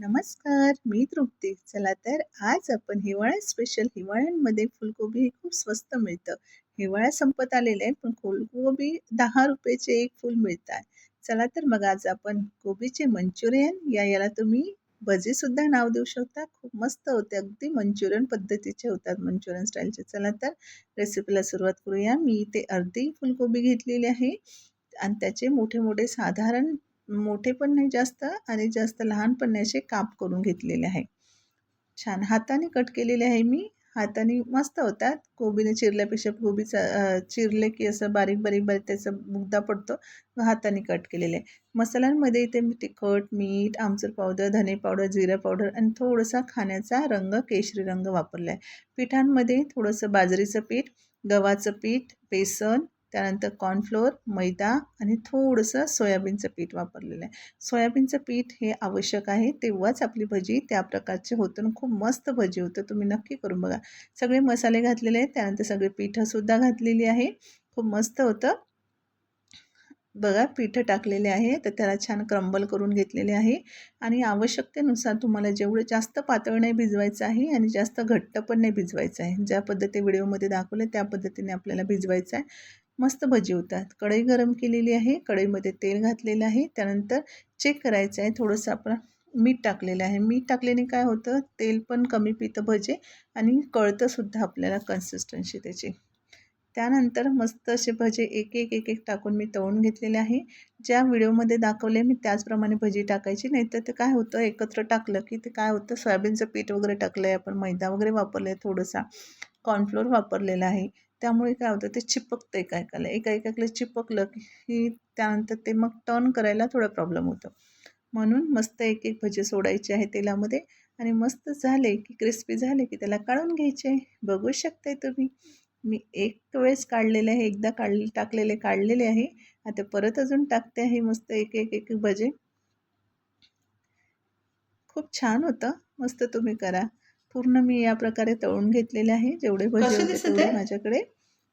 नमस्कार मी तृप्ती. चला तर आज आपण हिवाळ्यात स्पेशल हिवाळ्यांमध्ये फुलकोबी हे खूप स्वस्त मिळतं. हिवाळा संपत आलेलं आहे पण फुलकोबी दहा रुपयाचे एक फुल मिळत आहे चला तर मग आज आपण कोबीचे मंचुरियन या याला तुम्ही भजीसुद्धा नाव देऊ शकता. खूप मस्त होते अगदी मंचुरियन पद्धतीचे होतात मंचुरियन स्टाईलचे चला तर रेसिपीला सुरुवात करूया. मी इथे अर्धी फुलकोबी घेतलेली आहे. आणि त्याचे मोठे मोठे साधारण मोठे पण नाही जास्त आणि जास्त लहान पण नाही असे काप करून घेतलेले आहे. छान हाताने कट केलेले आहे मी. हाताने मस्त होतात. कोबीने चिरल्यापेक्षा कोबीचा चिरले की असं बारीक बारीक बारीक त्याचा बुगदा पडतो. व हाताने कट केलेले आहे. मसाल्यांमध्ये इथे मी तिखट मीठ आमचूर पावडर धने पावडर जिरा पावडर आणि थोडासा खाण्याचा रंग केशरी रंग वापरला आहे पिठांमध्ये थोडंसं बाजरीचं पीठ गव्हाचं पीठ बेसन त्यानंतर कॉर्नफ्लोअर मैदा आणि थोडंसं सोयाबीनचं पीठ वापरलेलं आहे. सोयाबीनचं पीठ हे आवश्यक आहे तेव्हाच आपली भजी त्या प्रकारचे होतं आणि खूप मस्त भजी होतं. तुम्ही नक्की करून बघा. सगळे मसाले घातलेले आहेत त्यानंतर सगळे पीठंसुद्धा घातलेली आहे. खूप मस्त होतं. बघा पिठं टाकलेले आहे तर त्याला छान क्रंबल करून घेतलेले आहे. आणि आवश्यकतेनुसार तुम्हाला जेवढं जास्त पातळ नाही भिजवायचं आहे आणि जास्त घट्ट पण नाही भिजवायचं आहे. ज्या पद्धती व्हिडिओमध्ये दाखवले त्या पद्धतीने आपल्याला भिजवायचं आहे. मस्त भजी होतात. कढई गरम केलेली आहे. कढईमध्ये तेल घातलेलं आहे. त्यानंतर चेक करायचं आहे. थोडंसं आपण मीठ टाकलेलं आहे. मीठ टाकल्याने काय होतं? तेल पण कमी पितं भजे आणि कळतंसुद्धा आपल्याला कन्सिस्टन्सी त्याची. त्यानंतर मस्त असे भजे एक एक एक एक टाकून मी तळून घेतलेले आहे. ज्या व्हिडिओमध्ये दाखवले मी त्याचप्रमाणे भजी टाकायची. नाहीतर ते काय होतं? एकत्र टाकलं की ते काय होतं? सोयाबीनचं पीठ वगैरे टाकलं आहे आपण मैदा वगैरे वापरलं आहे थोडंसा कॉर्नफ्लोअर वापरलेला आहे. त्यामुळे काय होतं ते चिपकतं एका एकाला एका एकाकडे चिपकलं की त्यानंतर ते मग टर्न करायला थोडा प्रॉब्लेम होतो. म्हणून मस्त एक एक भजे सोडायचे आहे तेलामध्ये आणि मस्त झाले की क्रिस्पी झाले की त्याला काढून घ्यायचे. बघू शकताय तुम्ही. मी एक वेळेस काढलेले आहे एकदा काढ टाकलेले काढलेले आहे. आता परत अजून टाकते आहे मस्त एक एक एक भजे. खूप छान होतं. मस्त तुम्ही करा. पूर्ण मी या प्रकारे तळून घेतलेले आहे. जेवढे भजे होते तेवढे माझ्याकडे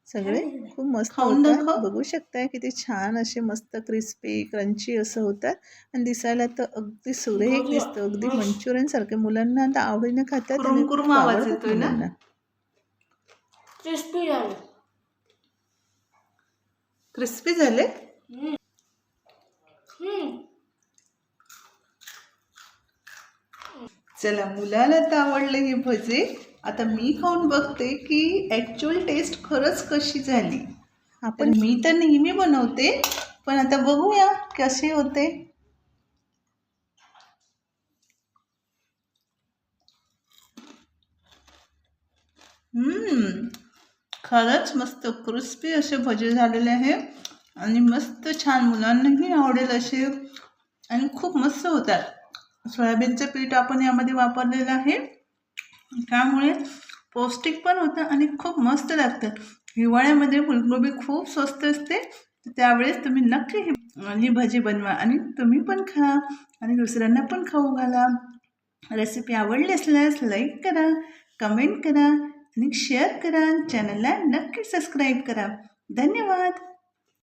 सगळे खूप मस्त होतात. बघू शकताय किती छान असे मस्त क्रिस्पी क्रंची असं होतात. आणि दिसायला तर अगदी सुरेख दिसतं. अगदी मंचुरियन सारखे मुलांना आता आवडीने खातात मुलांना. क्रिस्पी झाले. क्रिस्पी झाले चला मुलाला तर आवडले हे भजे. आता मी खाऊन बघते की ॲक्च्युअल टेस्ट खरंच कशी झाली. आपण मी तर नेहमी बनवते पण आता बघूया कसे होते. खरंच मस्त क्रिस्पी असे भजे झालेले आहे. आणि मस्त छान मुलांनाही आवडेल असे. आणि खूप मस्त होतात. सोयाबीनचं पीठ आपण यामध्ये वापरलेलं आहे. त्यामुळे पौष्टिक पण होतं आणि खूप मस्त लागतं. हिवाळ्यामध्ये फुलगोबी खूप स्वस्त असते. त्यावेळेस तुम्ही नक्की ही भजी बनवा आणि तुम्ही पण खा आणि दुसऱ्यांना पण खाऊ घाला. रेसिपी आवडली असल्यास लाईक करा कमेंट करा आणि शेअर करा. चॅनलला नक्की सबस्क्राईब करा. धन्यवाद.